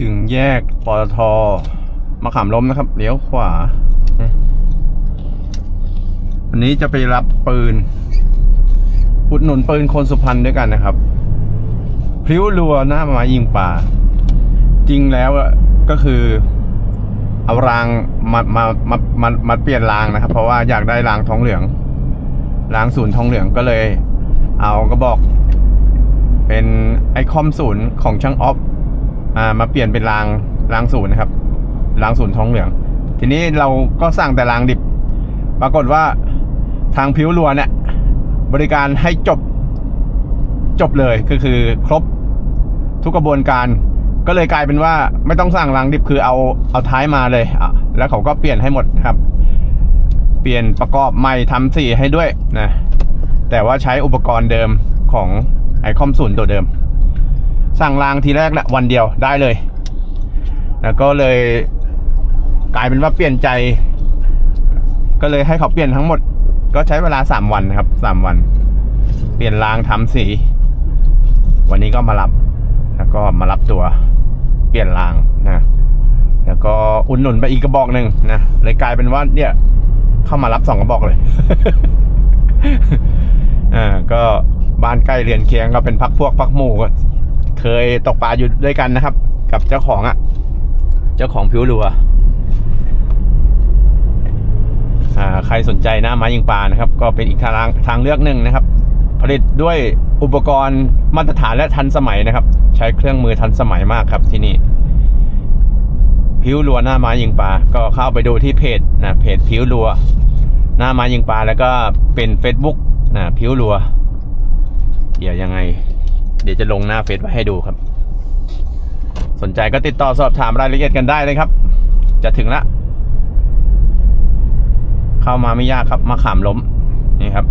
ถึงแยกปตทมะขามล้มนะครับเลี้ยวขวาวันนี้จะไปรับปืนอุดหนุนปืนคนสุพรรณด้วยกันนะครับพริ้วรัวหน้ามายิงป่า จริงแล้วก็คือเอารางมามามามามาเปลี่ยนรางนะครับ เพราะว่าอยากได้รางทองเหลืองรางศูนย์ทองเหลืองก็เลย เอาก็บอก เป็นไอคอมศูนย์ของช่างออฟ อ่ามาเปลี่ยนเป็นรางรางศูนย์นะครับรางศูนย์ทองเหลือง ทีนี้เราก็สั่งแต่รางดิบ ปรากฏว่าทางพิ้วรัวเนี่ยบริการให้จบจบเลยก็คือครบทุกกระบวนการ ก็เลยกลายเป็นว่าไม่ต้องสั่งรางดิบคือเอาเอาท้ายมาเลยอะแล้วเขาก็เปลี่ยนให้หมดครับ เปลี่ยนประกอบใหม่ทำสีให้ด้วยนะแต่ว่าใช้อุปกรณ์เดิมของไอคอมศูนย์ตัวเดิม สั่งรางทีแรกแหละวันเดียวได้เลย แล้วก็เลย กลายเป็นว่าเปลี่ยนใจ ก็เลยให้เขาเปลี่ยนทั้งหมด ก็ใช้เวลาสามวันนะครับสามวัน เปลี่ยนรางทำสี วันนี้ก็มารับแล้วก็มารับตัวเปลี่ยนรางนะแล้วก็อุดหนุนไปอีกกระบอกหนึ่งนะเลยกลายเป็นว่าเนี่ย เข้ามารับสองกระบอกเลยอ่าก็บ้านใกล้เรียนเคียงก็เป็นพักพวกพักหมู่ก็ เคยตกปลาอยู่ด้วยกันนะครับ กับเจ้าของอะ่ะ เจ้าของผิวรัวอ่าใครสนใจหน้าไม้ยิงปลานะครับ ก็เป็นอีกทางทางเลือกหนึ่งนะครับ ผลิตด้วยอุปกรณ์มาตรฐานและทันสมัยนะครับ ใช้เครื่องมือทันสมัยมากครับที่นี่ผิวรัวหน้าไม้ยิงปลาก็เข้าไปดูที่เพจนะเพจผิวรัว หน้าไม้ยิงปลาแล้วก็เป็น Facebook นะผิวรัวเดี๋ยวยังไง เดี๋ยวจะลงหน้าเฟซไว้ให้ดูครับ สนใจก็ติดต่อสอบถามรายละเอียดกันได้เลยครับ จะถึงละเข้ามาไม่ยากครับมาขามล้มนี่ครับ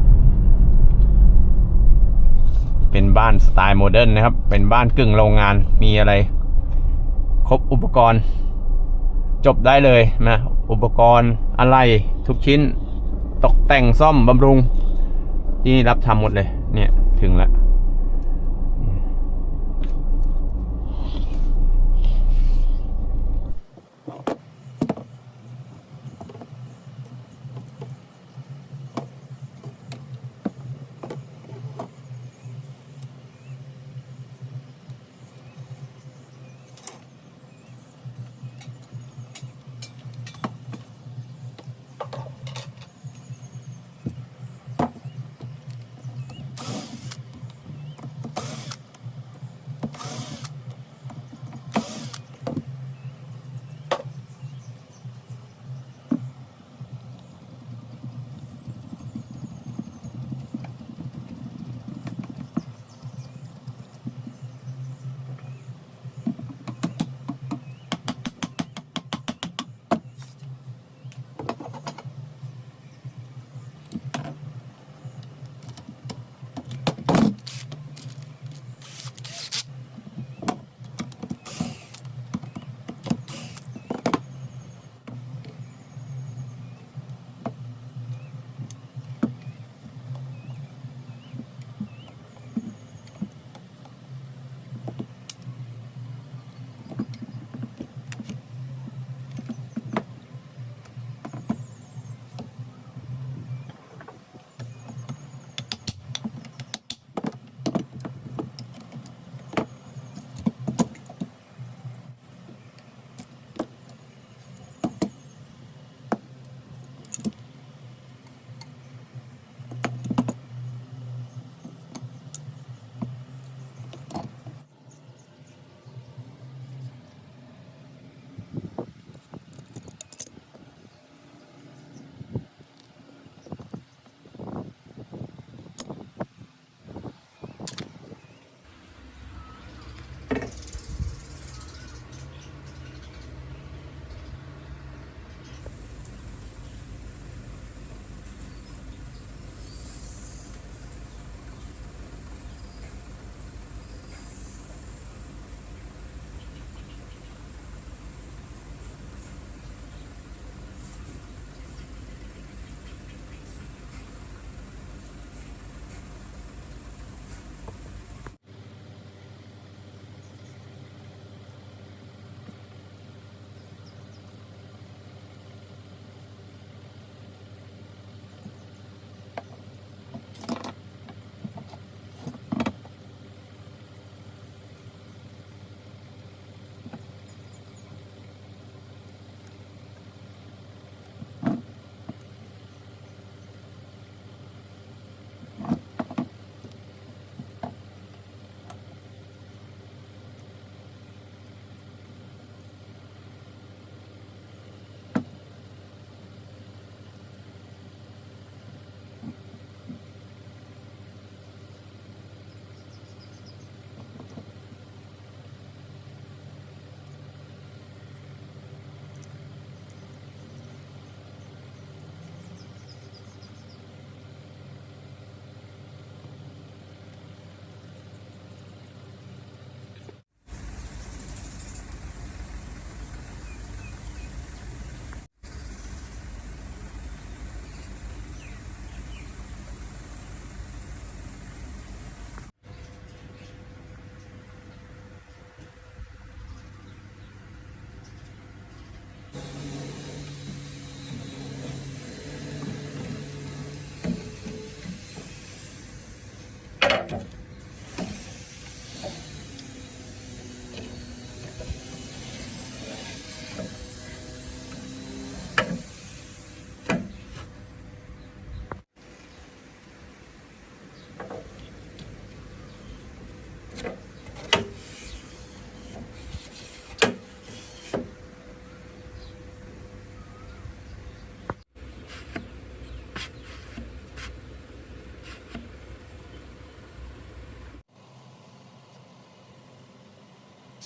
เป็นบ้านสไตล์โมเดิร์นนะครับ เป็นบ้านกึ่งโรงงานมีอะไร ครบอุปกรณ์ จบได้เลยนะอุปกรณ์อะไรทุกชิ้น ตกแต่งซ่อมบำรุง ที่นี่รับทำหมดเลย เนี่ยถึงแล้ว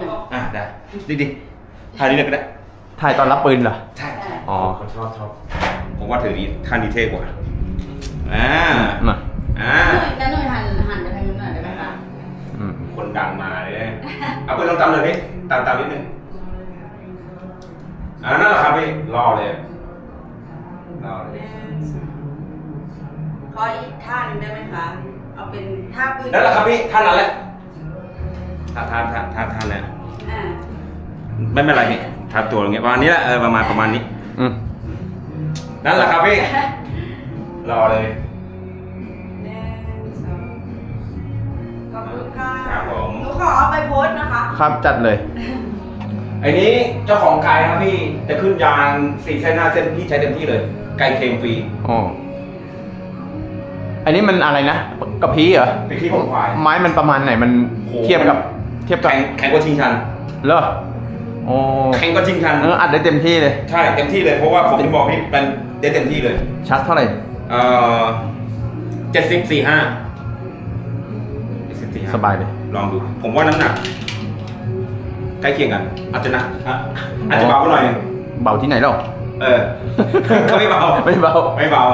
หน่อยหน่อยอะได้ดิดิท่านี้เลยก็ได้ถ่ายตอนรับปืนเหรอ ใช่อ๋อผมชอบชอบผมว่าถือนี้ท่านี้เท่กว่าอ่ามาอ่าแล้วหน่อยหันหันไปทางนู้นหน่อยได้ไหมคะอืมคนดังมาเลยนะเอาไปลองตามเลยพี่ตามตามนิดนึงอ่านั่นแหละครับพี่รอเลยรอเลยขออีกท่าหนึงได้ไหมคะ เอาเป็นท่าปืนนั่นแหละครับพี่ท่านั้นแหละ ท่าท่าท่าท่าท่าแล้วอ่าไม่เป็นไรพี่ท่าตัวอย่างเงี้ยประมาณนี้แหละเออประมาณประมาณนี้ อืมนั่นแหละครับพี่ รอเลยหนึ่งสองขอบคุณค่ะครับผมอเอาไปโพสต์นะคะ ครับจัดเลย ไอ้นี้เจ้าของไก่ครับพี่จะขึ้นยางสี่เส้นห้าเส้นพี่ใช้เต็มที่เลยไก่เค็มฟรี อ๋อ อันนี้มันอะไรนะกระพี้เหรอ เป็นที่ของควาย ไม้มันประมาณไหนมันโหเทียบกับ เทียบกับแข่งแข่งกว่าชิงชันเหรอโอ้แข่งกว่าชิงชันเอออัดได้เต็มที่เลย ใช่เต็มที่เลยเพราะว่าผมที่บอกพี่เป็นได้เต็มที่เลยชัดเท่าไหร่เอ่อเจ็ดสิบสี่ห้าเจ็ดสิบสี่ห้าสบายเลยลองดู ผมว่าน้ำหนักใกล้เคียงกัน อาจจะหนักอะอาจจะเบากว่าหน่อยหนึงเบาที่ไหนหรอเออก็ไม่เบาไม่เบาไม่เบา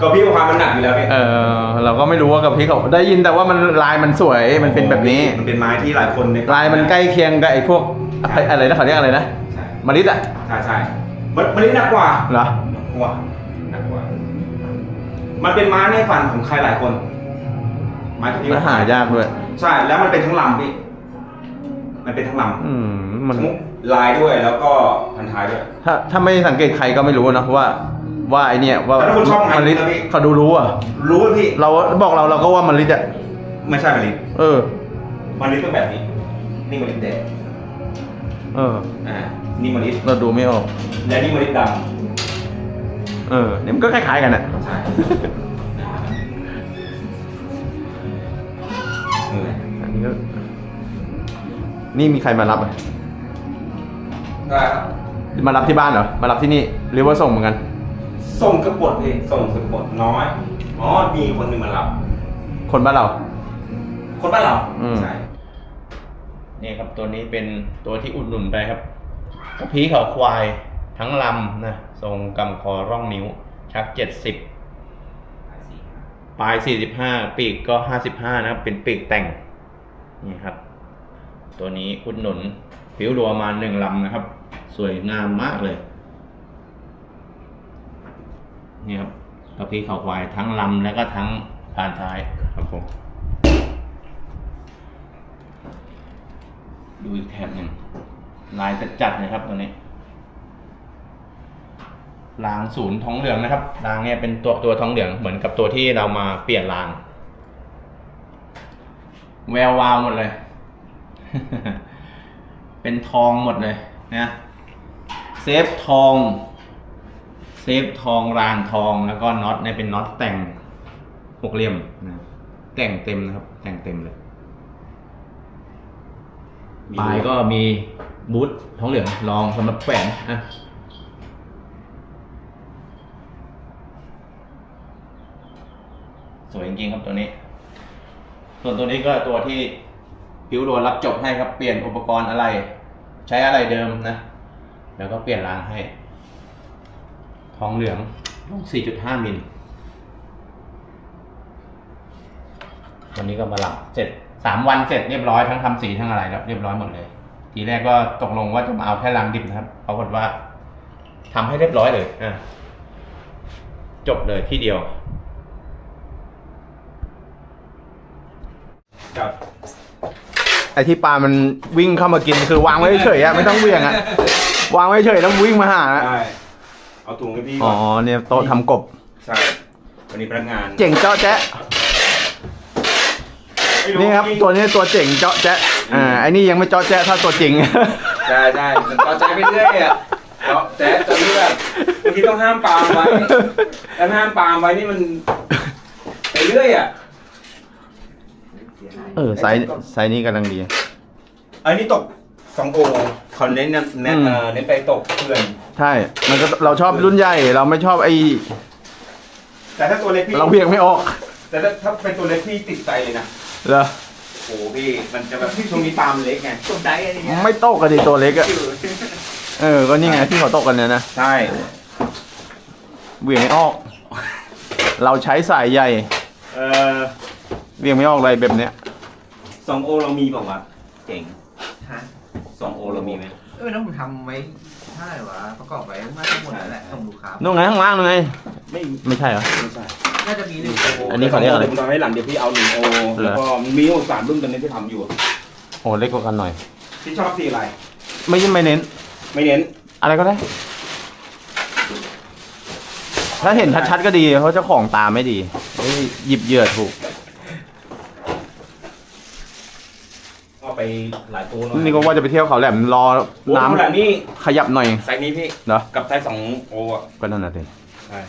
ก็พี่ว่าความมันหนักอยู่แล้วพี่เออเราก็ไม่รู้ว่ากับพี่เขาได้ยินแต่ว่ามันลายมันสวยมันเป็นแบบนี้มันเป็นไม้ที่หลายคนในลายมันใกล้เคียงกับไอ้พวกอะไรอะไรนะเขาเรียกอะไรนะใช่มะลิดอะใช่ใช่มันมันนี่หนักกว่าเหรอหนักกว่าหนักกว่า มันเป็นไม้ในฝันของใครหลายคนไม้ที่พี่แล้วหายากด้วยใช่แล้วมันเป็นทั้งลำพี่มันเป็นทั้งลอืมมันำทั้งลายด้วยแล้วก็พันท้ายด้วยถ้าถ้าไม่สังเกตใครก็ไม่รู้นะว่า ว่าไอเนี่ยว่าแต่ถ้าคุณชอบงานมะลิดนะพี่ เขาดูรู้อะ รู้ไหมพี่เราบอกเราเราก็ว่ามะลิดอะไม่ใช่มะลิเออมะลิต้องแบบนี้ นี่มะลิแดงเออ อ่านี่มะลิเราดูไม่ออก และนี่มะลิดเออเนี่ยมันก็คล้ายๆกันอะำใช่เอออันนี้ก็นี่มีใครมารับอะได้ครับมารับที่บ้านเหรอมารับที่นี่หรือว่าส่งเหมือนกัน ส่งกระปดพี่ส่งกระปดน้อยอ๋อมีคนหนึ่งมารับ คนบ้านเรา คนบ้านเราอืม ใช่นี่ครับตัวนี้เป็นตัวที่อุดหนุนไปครับกระพีเขาควายทั้งลำนะทรงกำคอร่องนิ้ว ชักเจ็ดสิบปลายสี่สิบห้าปีกก็ห้าสิบห้านะครับ เป็นปีกแต่งนี่ครับ ตัวนี้อุดหนุนผิวรัวมาหนึ่งลำนะครับ สวยงามมากเลย นี่ครับกระพีเขาควายทั้งลำแล้วก็ทั้งผ่านท้ายครับผม ดูอีกแถบหนึ่งลายจัดๆนะครับตัวนี้รางศูนย์ทองเหลืองนะครับรางเนี่ยเป็นตัวตัวทองเหลืองเหมือนกับตัวที่เรามาเปลี่ยนราง แวววาวหมดเลย เป็นทองหมดเลยนะเซฟทอง เซฟทองรางทองแล้วก็น็อตเนี่ยเป็นน็อตแต่งหกเหลี่ยมนะแต่งเต็มนะครับ แต่งเต็มเลยปลายก็มีบูทท้องเหลืองรองสำหรับแขวนนะสวยจริงๆครับตัวนี้ ส่วนตัวนี้ก็ตัวที่ผิวโดนรับจบให้ครับ เปลี่ยนอุปกรณ์อะไร ใช้อะไรเดิมนะ แล้วก็เปลี่ยนรางให้ ทองเหลืองลง 4.5 มิลวันนี้ก็มาหลับเสร็จสามวันเสร็จเรียบร้อยทั้งทำสีทั้งอะไรแล้วเรียบร้อยหมดเลย ทีแรกก็ตกลงว่าจะมาเอาแค่รังดิบนะครับปรากฏว่าทำให้เรียบร้อยเลยอะจบเลยที่เดียวครับไอที่ปลามันวิ่งเข้ามากินคือวางไว้เฉยๆอะไม่ต้องเวียงอะวางไว้เฉยแล้ววิ่งมาหาอะใช่ เอาถุงให้พี่อ๋ก่ออนเนี่ยโต๊ะทำกบ ใช่วันนี้พนักงานเจ๋งเจาะแจ๊ะไม่นี่ครับจงตัวนี้ตัวเจ๋งเจาะแจ๊ะอ่าไอนี่ยังไม่เจาะแจ๊ะเท่าตัวจริง ใช่ใช่มันต่อใจไปเรื่อยอะเจาะแจ๊ะจะเลือกบางทีต้องห้ามปามไว้แล้วห้ามปามไว้นี่มันไปเรื่อยอะเออไซส์ไซส์นี้กำลังดี อันนี้ตกสองโอ เขาเน้นเน้นเน้นอืมเอ่อเน้นไปตกเพื่อน ใช่ มันก็เราชอบรุ่นใหญ่ เราไม่ชอบไอแต่ถ้าตัวเล็กพี่เราเวียงไม่ออกแต่ถ้าถ้าเป็นตัวเล็กพี่ติดใจเลยนะเหรอโอ้โหพี่มันจะแบบช่วงนี้ปามเล็กไงตกใจอะไรเงี้ยไม่โตกกันดิตัวเล็กอะเออ ก็นี่ไงที่เขาตกกันเนี่ยนะใช่เวียงไม่ออก เราใช้สายใหญ่เออเวียงไม่ออกอะไรแบบเนี้ยสองโอเรามีเปล่าวะเก่งฮะ สองโอเรามีไหมเออแล้วผมทำไว้เท่าไหร่วะประกอบไว้มาทั้งหมดแล้วแหละส่งลูกค้านู่นไงข้างล่างนู่นไงไม่ไม่ใช่เหรอ ไม่ใช่น่าจะมีหนึ่งโออันนี้เขาเรียกอะไรผมทำให้หลังเดี๋ยวพี่เอาหนึ่งโอเหรอ แล้วก็มีโอสามรุ่นตอนนี้ที่ทำอยู่โอ้เล็กกว่ากันหน่อยที่ชอบสีอะไร ไม่ไม่เน้น ไม่เน้นอะไรก็ได้ ถ้าเห็นชัดๆก็ดี เพราะเจ้าของตาไม่ดีเอ้ยหยิบเหยื่อถูก เอา ไปหลายตัวหน่อยนี่ก็ว่าจะไปเที่ยวเขาแหลมรอโอ้โหน้ำขนาดนี้ขยับหน่อยไซส์นี้พี่ เหรอ กับไซส์สองโออะก็นั่นน่ะสิ ใช่